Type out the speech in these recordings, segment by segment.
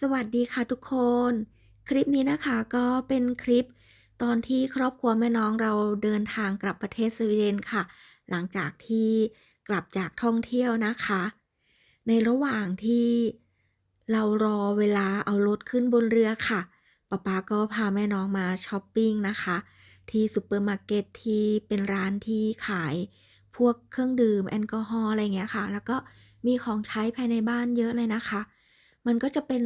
สวัสดีค่ะทุกคน คลิปนี้นะคะก็เป็นคลิปตอนที่ครอบครัวแม่น้องเราเดินทางกลับประเทศสวีเดนค่ะ หลังจากที่กลับจากท่องเที่ยวนะคะ ในระหว่างที่เรารอเวลาเอารถขึ้นบนเรือค่ะป๊าป๊าก็พาแม่น้องมาช้อปปิ้งนะคะ ที่ซูเปอร์มาร์เก็ตที่เป็นร้านที่ขายพวกเครื่องดื่มแอลกอฮอล์อะไรเงี้ยค่ะ แล้วก็มีของใช้ภายในบ้านเยอะเลยนะคะ มันก็จะเป็น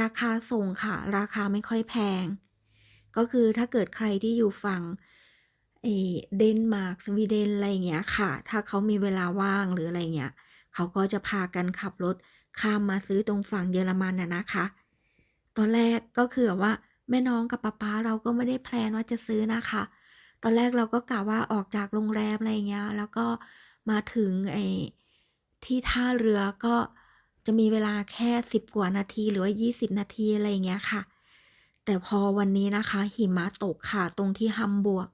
ราคาส่งค่ะ ราคาไม่ค่อยแพง ก็คือถ้าเกิดใครที่อยู่ฝั่งเอเดนมาร์กสวีเดนอะไรอย่างเงี้ยค่ะ ถ้าเขามีเวลาว่างหรืออะไรเงี้ยเขาก็จะพากันขับรถข้ามมาซื้อตรงฝั่งเยอรมันน่ะนะคะ ตอนแรกก็คือว่าแม่น้องกับป๊าป๊าเราก็ไม่ได้แพลนว่าจะซื้อนะคะ ตอนแรกเราก็กะว่าออกจากโรงแรมอะไรเงี้ย แล้วก็มาถึงไอ้ที่ท่าเรือก็ จะมีเวลาแค่สิบกว่านาทีหรือว่ายี่สิบนาทีอะไรเงี้ยค่ะ แต่พอวันนี้นะคะหิมะตกค่ะตรงที่ฮัมบวร์ก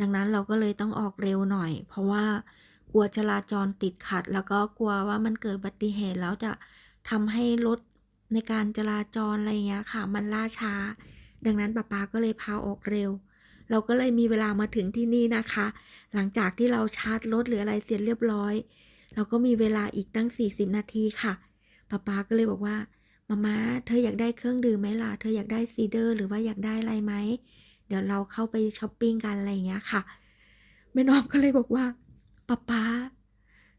ดังนั้นเราก็เลยต้องออกเร็วหน่อย เพราะว่ากลัวจราจรติดขัด แล้วก็กลัวว่ามันเกิดอุบัติเหตุแล้วจะทำให้รถในการจราจรอะไรเงี้ยค่ะ มันล่าช้า ดังนั้นป๊าป๊าก็เลยพาออกเร็ว เราก็เลยมีเวลามาถึงที่นี่นะคะ หลังจากที่เราชาร์จรถหรืออะไรเสร็จเรียบร้อย เราก็มีเวลาอีกตั้ง 40 นาทีค่ะ ป๊าป๊าก็เลยบอกว่ามาม่าเธออยากได้เครื่องดื่มไหมล่ะ เธออยากได้ซีเดอร์หรือว่าอยากได้อะไรไหม เดี๋ยวเราเข้าไปช้อปปิ้งกันอะไรอย่างเงี้ยค่ะ แม่น้องก็เลยบอกว่าป๊าป๊า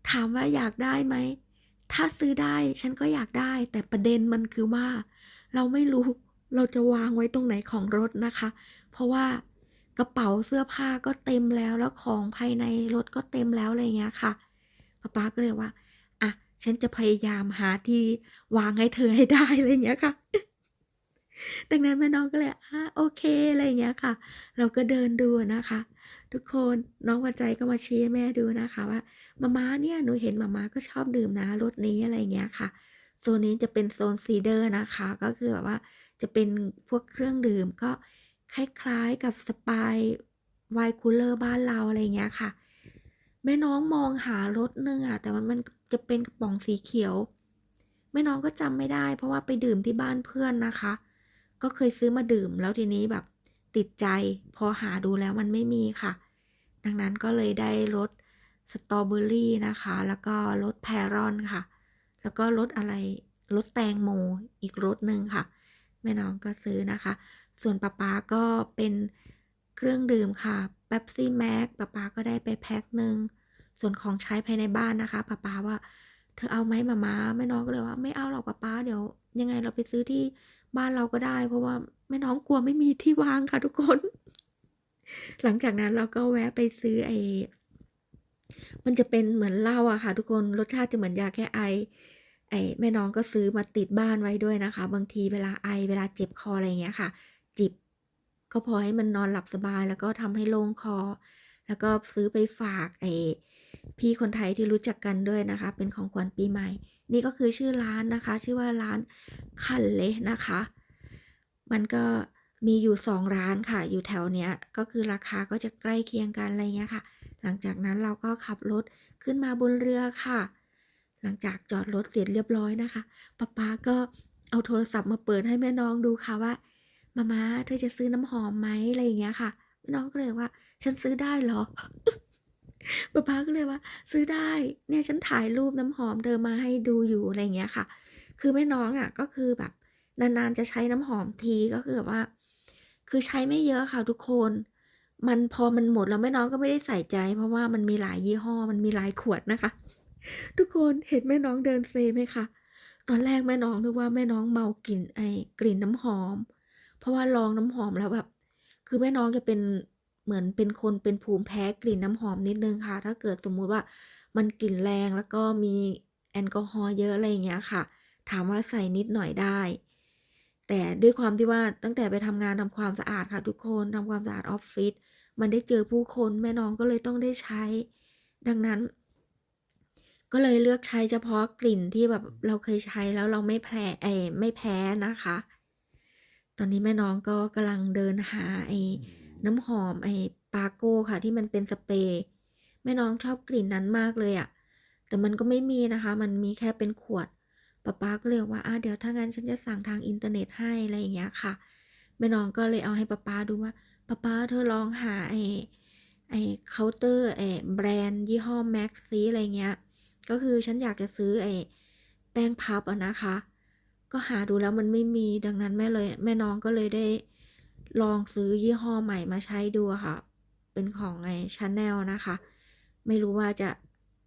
ถามว่าอยากได้ไหม ถ้าซื้อได้ฉันก็อยากได้ แต่ประเด็นมันคือว่า เราไม่รู้เราจะวางไว้ตรงไหนของรถนะคะ เพราะว่ากระเป๋าเสื้อผ้าก็เต็มแล้วแล้วของภายในรถก็เต็มแล้วอะไรเงี้ยค่ะป๊าป๊าก็เลยว่า ฉันจะพยายามหาที่วางให้เธอให้ได้อะไรเงี้ยค่ะ ดังนั้นแม่น้องก็เลยอะโอเคอะไรเงี้ยค่ะ เราก็เดินดูนะคะ ทุกคนน้องวันใจก็มาชี้ให้แม่ดูนะคะว่ามาม่าเนี่ยหนูเห็นมาม่าก็ชอบดื่มนะรสนี้อะไรเงี้ยค่ะโซนนี้จะเป็นโซนซีเดอร์นะคะ ก็คือแบบว่าจะเป็นพวกเครื่องดื่มก็คล้ายๆกับสปายไวน์คูลเลอร์บ้านเราอะไรเงี้ยค่ะ แม่น้องมองหารถนึงอะแต่มันมัน จะเป็นกระป๋องสีเขียว แม่น้องก็จำไม่ได้ เพราะว่าไปดื่มที่บ้านเพื่อนนะคะ ก็เคยซื้อมาดื่มแล้วทีนี้แบบติดใจพอหาดูแล้วมันไม่มีค่ะ ดังนั้นก็เลยได้รสสตรอเบอรี่นะคะ แล้วก็รสแพรอนค่ะ แล้วก็รสอะไรรสแตงโมอีกรสหนึ่งค่ะ แม่น้องก็ซื้อนะคะ ส่วนป๊าป๊าก็เป็นเครื่องดื่มค่ะเป๊ปซี่แม็กป๊าป๊าก็ได้ไปแพ็คหนึ่ง ส่วนของใช้ภายในบ้านนะคะป๊าป๊าว่า เธอเอาไหมมามาแม่น้องก็เลยว่าไม่เอาหรอกป๊าป๊าเดี๋ยว ยังไงเราไปซื้อที่บ้านเราก็ได้ เพราะว่าแม่น้องกลัวไม่มีที่วางค่ะทุกคน หลังจากนั้นเราก็แวะไปซื้อไอ้มันจะเป็นเหมือนเหล้าอะค่ะ ทุกคนรสชาติจะเหมือนยาแก้ไอไอ้แม่น้องก็ซื้อมาติดบ้านไว้ด้วยนะคะ บางทีเวลาไอเวลาเจ็บคออะไรอย่างเงี้ยค่ะ จิบก็พอให้มันนอนหลับสบายแล้วก็ทำให้โล่งคอ แล้วก็ซื้อไปฝากไอ้พี่คนไทยที่รู้จักกันด้วยนะคะ เป็นของขวัญปีใหม่ นี่ก็คือชื่อร้านนะคะ ชื่อว่าร้านคันเละนะคะ มันก็มีอยู่สองร้านค่ะ อยู่แถวเนี้ยก็คือราคาก็จะใกล้เคียงกันอะไรเงี้ยค่ะ หลังจากนั้นเราก็ขับรถขึ้นมาบนเรือค่ะ หลังจากจอดรถเสร็จเรียบร้อยนะคะป๊าป๊าก็เอาโทรศัพท์มาเปิดให้แม่น้องดูค่ะว่ามาม่าเธอจะซื้อน้ำหอมไหมอะไรอย่างเงี้ยค่ะ น้องก็เลยว่า ฉันซื้อได้เหรอป๊าป๊าก็เลยว่า ซื้อได้ เนี่ยฉันถ่ายรูปน้ำหอมเธอมาให้ดูอยู่อะไรอย่างเงี้ยค่ะ คือแม่น้องอะก็คือแบบ นานๆจะใช้น้ำหอมทีก็คือแบบว่า คือใช้ไม่เยอะค่ะทุกคน มันพอมันหมดแล้วแม่น้องก็ไม่ได้ใส่ใจ เพราะว่ามันมีหลายยี่ห้อมันมีหลายขวดนะคะ ทุกคนเห็นแม่น้องเดินเซไหมคะตอนแรกแม่น้องนึกว่าแม่น้องเมากลิ่นไอ้กลิ่นน้ำหอม เพราะว่าลองน้ำหอมแล้วแบบ คือแม่น้องจะเป็นเหมือนเป็นคนเป็นภูมิแพ้กลิ่นน้ำหอมนิดนึงค่ะ ถ้าเกิดสมมุติว่ามันกลิ่นแรงแล้วก็มีแอลกอฮอล์เยอะอะไรอย่างเงี้ยค่ะ ถามว่าใส่นิดหน่อยได้ แต่ด้วยความที่ว่าตั้งแต่ไปทำงานทำความสะอาดค่ะ ทุกคนทำความสะอาดออฟฟิศมันได้เจอผู้คนแม่น้องก็เลยต้องได้ใช้ ดังนั้น ก็เลยเลือกใช้เฉพาะกลิ่นที่แบบเราเคยใช้แล้วเราไม่แพ้ไอ้ไม่แพ้นะคะ ตอนนี้แม่น้องก็กำลังเดินหาไอ้น้ำหอมไอ้ปาโก้ค่ะ ที่มันเป็นสเปรย์แม่น้องชอบกลิ่นนั้นมากเลยอะแต่มันก็ไม่มีนะคะ มันมีแค่เป็นขวดป๊าป๊าก็เลยบอกว่าอาเดี๋ยวถ้างั้นฉันจะสั่งทางอินเทอร์เน็ตให้อะไรอย่างเงี้ยค่ะ แม่น้องก็เลยเอาให้ป๊าป๊าดูว่าป๊าป๊าเธอลองหาไอ้ไอ้เคาน์เตอร์ไอ้แบรนด์ยี่ห้อแม็กซีอะไรเงี้ย ก็คือฉันอยากจะซื้อไอ้แป้งพับอะนะคะ ก็หาดูแล้วมันไม่มีดังนั้นแม่เลยแม่น้องก็เลยได้ลองซื้อยี่ห้อใหม่มาใช้ดูค่ะ เป็นของไอ้ชาแนลนะคะ ไม่รู้ว่าจะ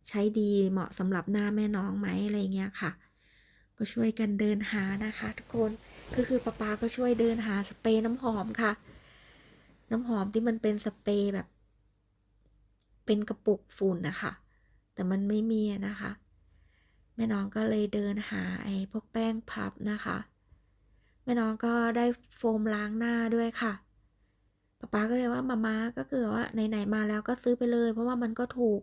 ใช้ดีเหมาะสำหรับหน้าแม่น้องไหมอะไรเงี้ยค่ะ ก็ช่วยกันเดินหานะคะ ทุกคนก็คือป๊าป๊าก็ช่วยเดินหาสเปรย์น้ำหอมค่ะ น้ำหอมที่มันเป็นสเปรย์แบบ เป็นกระปุกฝุ่นนะคะ แต่มันไม่มีนะคะ แม่น้องก็เลยเดินหาไอ้พวกแป้งพับนะคะ แม่น้องก็ได้โฟมล้างหน้าด้วยค่ะป๊าป๊าก็เลยว่ามาม่าก็คือว่าไหนๆมาแล้วก็ซื้อไปเลย เพราะว่ามันก็ถูก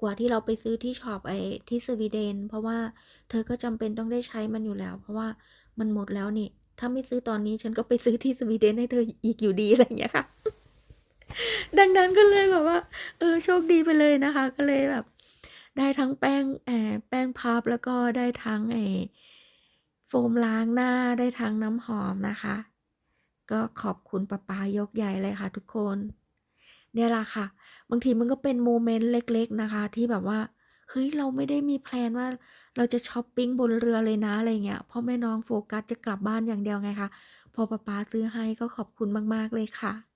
กว่าที่เราไปซื้อที่ช็อปไอ้ที่สวีเดน เพราะว่าเธอก็จำเป็นต้องได้ใช้มันอยู่แล้ว เพราะว่ามันหมดแล้วนี่ ถ้าไม่ซื้อตอนนี้ฉันก็ไปซื้อที่สวีเดนให้เธออีกอยู่ดีอะไรอย่างเงี้ยค่ะ ดังนั้นก็เลยแบบว่า เออโชคดีไปเลยนะคะ ก็เลยแบบ ได้ทั้งแป้งแอบแป้งพับแล้วก็ได้ทั้งไอโฟมล้างหน้าได้ทั้งน้ำหอมนะคะ ก็ขอบคุณป้าปายกใหญ่เลยค่ะทุกคน เนี่ยละค่ะ บางทีมันก็เป็นโมเมนต์เล็ก ๆนะคะ ที่แบบว่าเฮ้ยเราไม่ได้มีแพลนว่าเราจะช้อปปิ้งบนเรือเลยนะอะไรเงี้ยพราะแม่น้องโฟกัสจะกลับบ้านอย่างเดียวไงคะพอป้าป๊าซื้อให้ก็ขอบคุณมาก ๆ เลยค่ะ